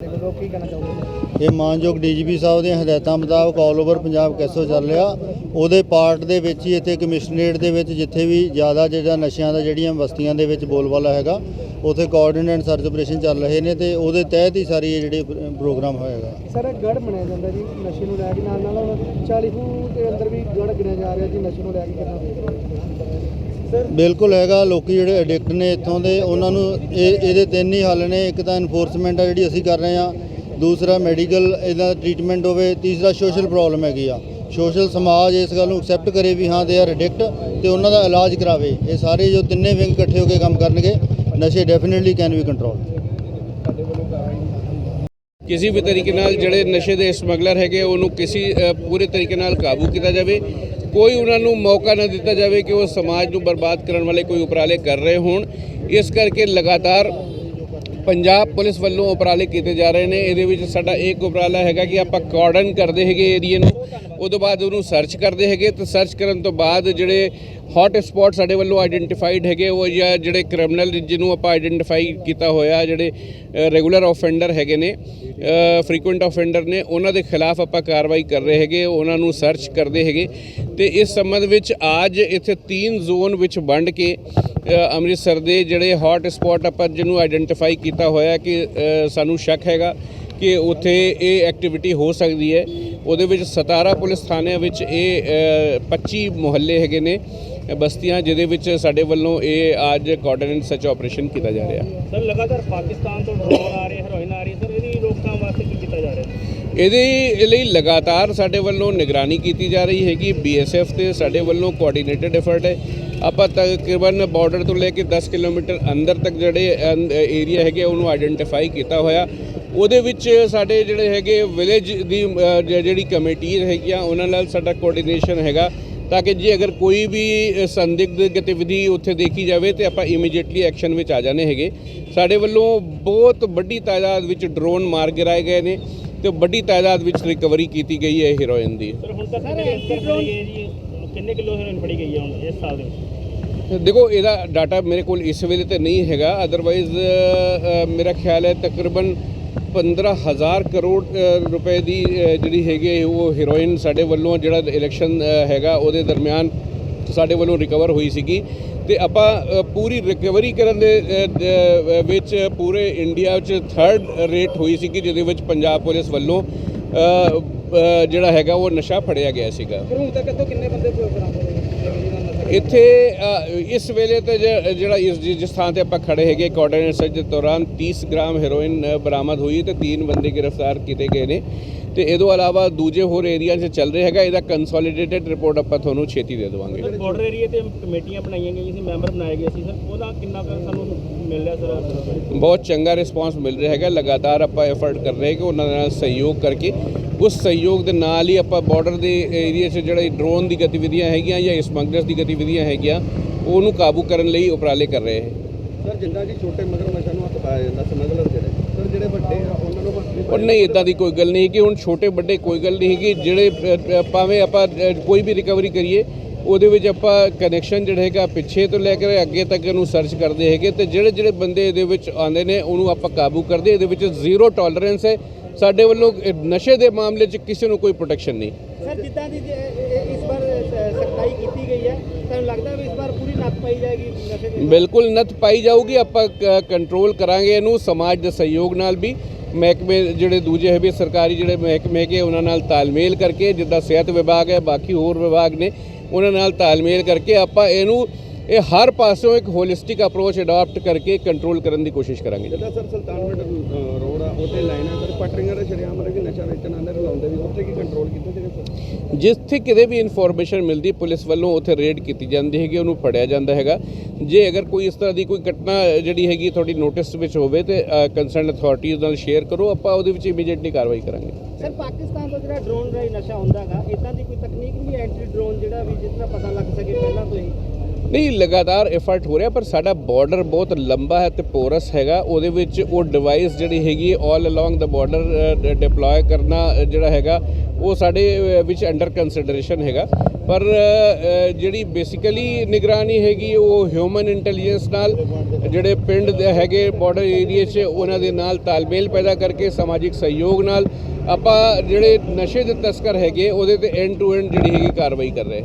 ਵੱਲੋਂ ਕੀ ਕਹਿਣਾ ਚਾਹੋਗੇ ਇਹ ਮਾਨਯੋਗ ਡੀਜੀਪੀ ਸਾਹਿਬ ਦੀਆਂ ਹਦਾਇਤਾਂ ਮੁਤਾਬਕ ਆਲ ਓਵਰ ਪੰਜਾਬ ਕੈਸੋ ਚੱਲ ਰਿਹਾ। ਉਹਦੇ ਪਾਰਟ ਦੇ ਵਿੱਚ ਹੀ ਇੱਥੇ ਕਮਿਸ਼ਨਰੇਟ ਦੇ ਵਿੱਚ ਜਿੱਥੇ ਵੀ ਜ਼ਿਆਦਾ ਜਿਹੜਾ ਨਸ਼ਿਆਂ ਦਾ ਜਿਹੜੀਆਂ ਬਸਤੀਆਂ ਦੇ ਵਿੱਚ ਬੋਲਬਾਲਾ ਹੈਗਾ, ਉਥੇ ਕੋਆਰਡੀਨੇਟ ਸਰਚ ਆਪਰੇਸ਼ਨ ਚੱਲ ਰਹੇ ਨੇ ਤੇ ਉਹਦੇ ਤਹਿਤ ਹੀ ਸਾਰੀ ਇਹ ਜਿਹੜੇ ਪ੍ਰੋਗਰਾਮ ਹੋਏਗਾ। ਸਰ ਗੜ ਬਣਿਆ ਜਾਂਦਾ ਜੀ, ਨਸ਼ੇ ਨੂੰ ਲੈ ਕੇ ਨਾਲ ਨਾਲ 40 ਦੇ ਅੰਦਰ ਵੀ ਗੜ ਗਿਣਿਆ ਜਾ ਰਿਹਾ ਜੀ, ਨਸ਼ੇ ਨੂੰ ਲੈ ਕੇ ਕਿੰਨਾ ਬਿਲਕੁਲ ਹੈਗਾ, ਲੋਕੀ ਜਿਹੜੇ ਐਡਿਕਟ ਨੇ ਇੱਥੋਂ ਦੇ, ਉਹਨਾਂ ਨੂੰ ਇਹ, ਇਹਦੇ ਤਿੰਨ ਹੀ ਹੱਲ ਨੇ, ਇੱਕ ਤਾਂ ਇਨਫੋਰਸਮੈਂਟ ਆ ਜਿਹੜੀ ਅਸੀਂ ਕਰ ਰਹੇ ਹਾਂ, ਦੂਸਰਾ ਮੈਡੀਕਲ ਇਹਦਾ ਟ੍ਰੀਟਮੈਂਟ ਹੋਵੇ, ਤੀਸਰਾ ਸੋਸ਼ਲ ਪ੍ਰੋਬਲਮ ਹੈਗੀ ਆ। ਸੋਸ਼ਲ ਸਮਾਜ ਇਸ ਗੱਲ ਨੂੰ ਐਕਸੈਪਟ ਕਰੇ ਵੀ ਹਾਂ ਦੇ ਆਰ ਐਡਿਕਟ ਤੇ ਉਹਨਾਂ ਦਾ ਇਲਾਜ ਕਰਾਵੇ। ਇਹ ਸਾਰੇ ਜੋ ਤਿੰਨੇ ਵਿੰਗ ਇਕੱਠੇ ਹੋ ਕੇ ਕੰਮ ਕਰਨਗੇ, ਨਸ਼ੇ ਡੈਫੀਨਿਟਲੀ ਕੈਨ ਬੀ ਕੰਟਰੋਲ ਕਿਸੇ ਵੀ ਤਰੀਕੇ ਨਾਲ ਜਿਹੜੇ ਨਸ਼ੇ ਦੇ ਸਮਗਲਰ ਹੈਗੇ, ਉਹਨੂੰ ਕਿਸੇ ਪੂਰੇ ਤਰੀਕੇ ਨਾਲ ਕਾਬੂ ਕੀਤਾ ਜਾਵੇ। ਕੋਈ ਉਹਨਾਂ ਨੂੰ ਮੌਕਾ ਨਾ ਦਿੱਤਾ ਜਾਵੇ ਕਿ ਉਹ ਸਮਾਜ ਨੂੰ ਬਰਬਾਦ ਕਰਨ ਵਾਲੇ ਕੋਈ ਉਪਰਾਲੇ ਕਰ ਰਹੇ ਹੋਣ। ਇਸ ਕਰਕੇ ਲਗਾਤਾਰ ਪੰਜਾਬ ਪੁਲਿਸ ਵੱਲੋਂ ਉਪਰਾਲੇ ਕੀਤੇ ਜਾ ਰਹੇ ਨੇ। ਇਹਦੇ ਵਿੱਚ ਸਾਡਾ ਇੱਕ ਉਪਰਾਲਾ ਹੈਗਾ ਕਿ ਆਪਾਂ ਕਾਰਡਨ ਕਰਦੇ ਹੈਗੇ ਏਰੀਏ ਨੂੰ। ਉਦੋਂ ਬਾਅਦ ਉਹਨੂੰ ਸਰਚ ਕਰਦੇ ਹੈਗੇ। ਤੇ ਸਰਚ ਕਰਨ ਤੋਂ ਬਾਅਦ ਜਿਹੜੇ ਹੌਟ ਸਪੌਟ ਸਾਡੇ ਵੱਲੋਂ ਆਇਡੈਂਟੀਫਾਈਡ ਹੈਗੇ ਉਹ ਜਾਂ ਜਿਹੜੇ ਕ੍ਰਿਮੀਨਲ ਜਿਹਨੂੰ ਆਪਾਂ ਆਇਡੈਂਟੀਫਾਈ ਕੀਤਾ ਹੋਇਆ ਜਿਹੜੇ ਰੈਗੂਲਰ ਆਫੈਂਡਰ ਹੈਗੇ ਨੇ ਫ੍ਰੀਕੁਐਂਟ ਆਫੈਂਡਰ ਨੇ ਉਹਨਾਂ ਦੇ ਖਿਲਾਫ ਆਪਾਂ ਕਾਰਵਾਈ ਕਰ ਰਹੇ ਹੈਗੇ ਉਹਨਾਂ ਨੂੰ ਸਰਚ ਕਰਦੇ ਹੈਗੇ। ਤੇ ਇਸ ਸੰਬੰਧ ਵਿੱਚ ਅੱਜ ਇੱਥੇ ਤਿੰਨ ਜ਼ੋਨ ਵਿੱਚ ਵੰਡ ਕੇ ਅੰਮ੍ਰਿਤਸਰ ਦੇ ਜਿਹੜੇ ਹੌਟ ਸਪੌਟ ਆਪਾਂ ਜਿਹਨੂੰ ਆਇਡੈਂਟੀਫਾਈ ਕੀਤਾ ਹੋਇਆ ਕਿ ਸਾਨੂੰ ਸ਼ੱਕ ਹੈਗਾ ਕਿ ਉੱਥੇ ਇਹ ਐਕਟੀਵਿਟੀ ਹੋ ਸਕਦੀ ਹੈ। ਉਹਦੇ ਵਿੱਚ 17 ਪੁਲਿਸ ਥਾਣਿਆਂ ਵਿੱਚ ਇਹ ਅ, 25 ਮੁਹੱਲੇ ਹੈਗੇ ਨੇ। ਬਸਤੀਆਂ ਜਿਹਦੇ ਵਿੱਚ ਸਾਡੇ ਵੱਲੋਂ ਇਹ ਅੱਜ ਕੋਆਰਡੀਨੇਟ ਸਰਚ ਆਪਰੇਸ਼ਨ ਕੀਤਾ ਜਾ ਰਿਹਾ। ਸਰ ਲਗਾਤਾਰ ਪਾਕਿਸਤਾਨ ਤੋਂ ਡਰੋਨ ਆ ਰਹੇ ਹੈਰੋਇਨ ਆ ਰਹੀ ਸਰ ਇਹਦੀ ਰੋਕਥਾਮ ਵਾਸਤੇ ਕੀ ਕੀਤਾ ਜਾ ਰਿਹਾ? ਇਹਦੇ ਲਈ ਲਗਾਤਾਰ ਸਾਡੇ ਵੱਲੋਂ ਨਿਗਰਾਨੀ ਕੀਤੀ ਜਾ ਰਹੀ ਹੈਗੀ ਬੀਐਸਐਫ ਤੇ ਸਾਡੇ ਵੱਲੋਂ ਕੋਆਰਡੀਨੇਟਡ ਐਫਰਟ ਹੈ। ਆਪਾਂ ਤਕਰੀਬਨ ਬਾਰਡਰ ਤੋਂ ਲੈ ਕੇ 10 ਕਿਲੋਮੀਟਰ ਅੰਦਰ ਤੱਕ ਜਿਹੜੇ ਏਰੀਆ ਹੈਗੇ ਉਹਨੂੰ ਆਇਡੈਂਟੀਫਾਈ ਕੀਤਾ ਹੋਇਆ। ਉਹਦੇ ਵਿੱਚ ਸਾਡੇ ਜਿਹੜੇ ਹੈਗੇ ਵਿਲੇਜ ਦੀ ਜਿਹੜੀ ਕਮੇਟੀ ਹੈਗੀਆਂ ਉਹਨਾਂ ਨਾਲ ਸਾਡਾ ਕੋਆਰਡੀਨੇਸ਼ਨ ਹੈਗਾ। ਤਾਂ ਕਿ ਜੇ ਅਗਰ ਕੋਈ ਵੀ ਸੰਦਿਗਧ ਗਤੀਵਿਧੀ ਉੱਥੇ ਦੇਖੀ ਜਾਵੇ ਤੇ ਆਪਾਂ ਇਮੀਡੀਏਟਲੀ ਐਕਸ਼ਨ ਵਿੱਚ ਆ ਜਾਣੇ ਹੈਗੇ। ਸਾਡੇ ਵੱਲੋਂ ਬਹੁਤ ਵੱਡੀ ਤਾਦਾਦ ਵਿੱਚ ਡਰੋਨ ਮਾਰ ਗਿਰਾਏ ਗਏ ਨੇ ਤੇ ਵੱਡੀ ਤਾਦਾਦ ਵਿੱਚ ਰਿਕਵਰੀ ਕੀਤੀ ਗਈ ਹੈ ਹੀਰੋਇਨ ਦੀ। ਸਰ ਹੁਣ ਤੱਕ ਕਿੰਨੇ ਕਿਲੋ ਹੈਰੋਇਨ ਫੜੀ ਗਈ ਹੈ ਹੁਣ ਇਸ ਸਾਲ ਦੇ ਵਿੱਚ? ਦੇਖੋ ਇਹਦਾ ਡਾਟਾ ਮੇਰੇ ਕੋਲ ਇਸ ਵੇਲੇ ਤੇ ਨਹੀਂ ਹੈਗਾ। ਅਦਰਵਾਈਜ਼ ਮੇਰਾ ਖਿਆਲ ਹੈ ਤਕਰੀਬਨ 15000 ਕਰੋੜ ਰੁਪਏ ਦੀ ਜਿਹੜੀ ਹੈਗੀ ਹੈ ਉਹ ਹੀਰੋਇਨ ਸਾਡੇ ਵੱਲੋਂ ਜਿਹੜਾ ਇਲੈਕਸ਼ਨ ਹੈਗਾ ਉਹਦੇ ਦਰਮਿਆਨ ਸਾਡੇ ਵੱਲੋਂ ਰਿਕਵਰ ਹੋਈ ਸੀਗੀ। ਤੇ ਆਪਾਂ ਪੂਰੀ ਰਿਕਵਰੀ ਕਰਨ ਦੇ ਵਿੱਚ ਪੂਰੇ ਇੰਡੀਆ ਵਿੱਚ ਥਰਡ ਰੇਟ ਹੋਈ ਸੀਗੀ, ਜਿਹਦੇ ਵਿੱਚ ਪੰਜਾਬ ਪੁਲਿਸ ਵੱਲੋਂ ਜਿਹੜਾ ਹੈਗਾ ਉਹ ਨਸ਼ਾ ਫੜਿਆ ਗਿਆ ਸੀਗਾ। ਹੁਣ ਤੱਕ ਕਿੰਨੇ ਬੰਦੇ ਬਰਾਮਦ ਇੱਥੇ ਇਸ ਵੇਲੇ ਤੇ ਜਿਹੜਾ ਇਸ ਜਿਸ ਥਾਂ ਤੇ ਆਪਾਂ ਖੜੇ ਹੈਗੇ ਕੋਆਰਡੀਨੇਟ ਸਰਚ ਦੇ ਦੌਰਾਨ 30 ਗ੍ਰਾਮ ਹੈਰੋਇਨ ਬਰਾਮਦ ਹੋਈ ਤੇ ਤਿੰਨ ਬੰਦੇ ਗ੍ਰਿਫਤਾਰ ਕੀਤੇ ਗਏ ਨੇ। ਤੇ ਇਹ ਤੋਂ ਇਲਾਵਾ ਦੂਜੇ ਹੋਰ ਏਰੀਆ 'ਚ ਚੱਲ ਰਿਹਾ ਹੈਗਾ ਇਹਦਾ ਕੰਸੋਲੀਡੇਟਡ ਰਿਪੋਰਟ ਆਪਾਂ ਤੁਹਾਨੂੰ ਛੇਤੀ ਦੇ ਦੇਵਾਂਗੇ। ਬਾਰਡਰ ਏਰੀਆ ਤੇ ਕਮੇਟੀਆਂ ਬਣਾਈਆਂ ਗਈਆਂ ਸੀ ਮੈਂਬਰ ਬਣਾਏ ਗਏ ਸੀ ਸਰ। ਉਹਦਾ ਕਿੰਨਾ ਕੁ ਸਾਨੂੰ ਮਿਲ ਰਿਹਾ ਸਰ? ਬਹੁਤ ਚੰਗਾ ਰਿਸਪਾਂਸ ਮਿਲ ਰਿਹਾ ਹੈਗਾ ਲਗਾਤਾਰ ਆਪਾਂ ਐਫਰਟ ਕਰ ਰਹੇ ਕਿ ਉਹਨਾਂ ਨਾਲ ਸਹਿਯੋਗ ਕਰਕੇ। ਉਸ ਸਹਿਯੋਗ ਦੇ ਨਾਲ ਹੀ ਆਪਾਂ ਬਾਰਡਰ ਦੇ ਏਰੀਆ 'ਚ ਜਿਹੜੇ ਡਰੋਨ ਦੀ ਗਤੀਵਿਧੀਆਂ ਹੈਗੀਆਂ ਜਾਂ ਸਮਗਲਰਸ ਦੀ ਗਤੀਵਿਧੀਆਂ ਹੈਗੀਆਂ ਉਹਨੂੰ ਕਾਬੂ ਕਰਨ ਲਈ ਉਪਰਾਲੇ ਕਰ ਰਹੇ ਹੈ। ਸਰ ਜਿੰਦਾ ਜੀ ਛੋਟੇ ਮਗਰ ਨਸ਼ਾ ਨੂੰ ਹੱਥ ਪਾਇਆ ਜਾਂਦਾ ਸਮਗਲਰ ਜਿਹੜੇ ਸਰ ਜਿਹੜੇ ਵੱਡੇ ਆ ਉਹਨਾਂ ਨੂੰ ਔਰ ਨਹੀਂ ਇਦਾਂ ਦੀ ਕੋਈ ਗੱਲ ਨਹੀਂ ਕਿ ਹੁਣ ਛੋਟੇ ਵੱਡੇ ਕੋਈ ਗੱਲ ਨਹੀਂ ਹੈਗੀ ਜਿਹੜੇ ਭਾਵੇਂ ਆਪਾਂ ਕੋਈ ਵੀ ਰਿਕਵਰੀ ਕਰੀਏ ਉਹਦੇ ਵਿੱਚ ਆਪਾਂ ਕਨੈਕਸ਼ਨ ਜਿਹੜਾ ਹੈਗਾ ਪਿੱਛੇ ਤੋਂ ਲੈ ਕੇ ਅੱਗੇ ਤੱਕ ਇਹਨੂੰ ਸਰਚ ਕਰਦੇ ਹੈਗੇ ਤੇ ਜਿਹੜੇ ਜਿਹੜੇ ਬੰਦੇ ਇਹਦੇ ਵਿੱਚ ਆਉਂਦੇ ਨੇ ਉਹਨੂੰ ਆਪਾਂ ਕਾਬੂ ਕਰਦੇ ਇਹਦੇ ਵਿੱਚ ਜ਼ੀਰੋ ਟੋਲਰੈਂਸ ਹੈ। ਸਾਡੇ ਵੱਲੋਂ ਨਸ਼ੇ ਦੇ ਮਾਮਲੇ 'ਚ ਕਿਸੇ ਨੂੰ ਕੋਈ ਪ੍ਰੋਟੈਕਸ਼ਨ ਨਹੀਂ। ਸਰ ਜਿੱਦਾਂ ਦੀ ਇਸ ਵਾਰ ਸਖਤਾਈ ਕੀਤੀ ਗਈ ਹੈ ਤੁਹਾਨੂੰ ਲੱਗਦਾ ਵੀ ਇਸ ਵਾਰ ਪੂਰੀ ਨੱਥ ਪਾਈ ਜਾਏਗੀ ਨਸ਼ੇ ਦੇ ਬਿਲਕੁਲ ਨੱਥ ਪਾਈ ਜਾਊਗੀ ਆਪਾਂ ਕੰਟਰੋਲ ਕਰਾਂਗੇ ਇਹਨੂੰ ਸਮਾਜ ਦੇ ਸਹਿਯੋਗ ਨਾਲ ਵੀ। ਮਹਿਕਮੇ ਜਿਹੜੇ ਦੂਜੇ ਹੈ ਵੀ ਸਰਕਾਰੀ ਜਿਹੜੇ ਮਹਿਕਮੇ ਹੈਗੇ ਉਹਨਾਂ ਨਾਲ ਤਾਲਮੇਲ ਕਰਕੇ ਜਿੱਦਾਂ ਸਿਹਤ ਵਿਭਾਗ ਹੈ ਬਾਕੀ ਹੋਰ ਵਿਭਾਗ ਨੇ ਉਹਨਾਂ ਨਾਲ ਤਾਲਮੇਲ ਕਰਕੇ ਆਪਾਂ ਇਹਨੂੰ ਇਹ ਹਰ ਪਾਸਿਓਂ ਇੱਕ ਹੋਲਿਸਟਿਕ ਅਪਰੋਚ ਅਡਾਪਟ ਕਰਕੇ ਕੰਟਰੋਲ ਕਰਨ ਦੀ ਕੋਸ਼ਿਸ਼ ਕਰਾਂਗੇ ਜਿੱਦਾਂ ਸਰ ਸੁਲਤਾਨਪੁਰ ਰੋਡ ਆ ਉੱਥੇ ਲਾਈਨ ਸਰ ਪਟਰਿੰਗਾਂ ਦੇ ਸ਼ਰਿਆਮ ਕਿ ਨਸ਼ਾ ਵੇਚਣ ਆਉਂਦੇ ਰਲਾਉਂਦੇ ਵੀ ਉੱਥੇ ਕੀ ਕੰਟਰੋਲ ਕੀਤਾ ਸਰ? ਜਿੱਥੇ ਕਿਤੇ ਵੀ ਇਨਫੋਰਮੇਸ਼ਨ ਮਿਲਦੀ ਪੁਲਿਸ ਵੱਲੋਂ ਉੱਥੇ ਰੇਡ ਕੀਤੀ ਜਾਂਦੀ ਹੈਗੀ ਉਹਨੂੰ ਫੜਿਆ ਜਾਂਦਾ ਹੈਗਾ। ਜੇ ਅਗਰ ਕੋਈ ਇਸ ਤਰ੍ਹਾਂ ਦੀ ਕੋਈ ਘਟਨਾ ਜਿਹੜੀ ਹੈਗੀ ਤੁਹਾਡੀ ਨੋਟਿਸ ਵਿੱਚ ਹੋਵੇ ਤੇ ਕੰਸਰਨ ਅਥਾਰਟੀਜ਼ ਨਾਲ ਸ਼ੇਅਰ ਕਰੋ ਆਪਾਂ ਉਹਦੇ ਵਿੱਚ ਇਮੀਡੀਏਟਲੀ ਕਾਰਵਾਈ ਕਰਾਂਗੇ। ਸਰ ਪਾਕਿਸਤਾਨ ਤੋਂ ਜਿਹੜਾ ਡਰੋਨ ਰਾਹੀਂ ਨਸ਼ਾ ਹੁੰਦਾਗਾ ਇਦਾਂ ਦੀ ਕੋਈ ਤਕਨੀਕ ਵੀ ਐਂਟੀ ਡਰੋਨ ਜਿਹੜਾ ਵੀ ਜਿਸ ਪਤਾ ਲੱਗ ਸਕੇ ਪਹਿਲਾਂ ਤੋਂ ਹੀ? ਨਹੀਂ, ਲਗਾਤਾਰ ਐਫਰਟ ਹੋ ਰਿਹਾ, ਪਰ ਸਾਡਾ ਬਾਰਡਰ ਬਹੁਤ ਲੰਬਾ ਹੈ ਤੇ ਪੋਰਸ ਹੈਗਾ। ਉਹਦੇ ਵਿੱਚ ਉਹ ਡਿਵਾਈਸ ਜਿਹੜੀ ਹੈਗੀ ਆਲ ਅਲੋਂਗ ਦਾ ਬਾਰਡਰ ਡਿਪਲੋਏ ਕਰਨਾ ਜਿਹੜਾ ਹੈਗਾ, ਉਹ ਸਾਡੇ ਵਿੱਚ ਅੰਡਰ ਕੰਸੀਡਰੇਸ਼ਨ ਹੈਗਾ। ਪਰ ਜਿਹੜੀ ਬੇਸਿਕਲੀ ਨਿਗਰਾਨੀ ਹੈਗੀ, ਉਹ ਹਿਊਮਨ ਇੰਟੈਲੀਜੈਂਸ ਨਾਲ, ਜਿਹੜੇ ਪਿੰਡ ਦੇ ਹੈਗੇ ਬਾਰਡਰ ਏਰੀਆ 'ਚ, ਉਹਨਾਂ ਦੇ ਨਾਲ ਤਾਲਮੇਲ ਪੈਦਾ ਕਰਕੇ, ਸਮਾਜਿਕ ਸਹਿਯੋਗ ਨਾਲ, ਆਪਾਂ ਜਿਹੜੇ ਨਸ਼ੇ ਦੇ ਤਸਕਰ ਹੈਗੇ, ਉਹਦੇ ਤੇ ਐਂਡ ਟੂ ਐਂਡ ਜਿਹੜੀ ਹੈਗੀ ਕਾਰਵਾਈ ਕਰ ਰਹੇ।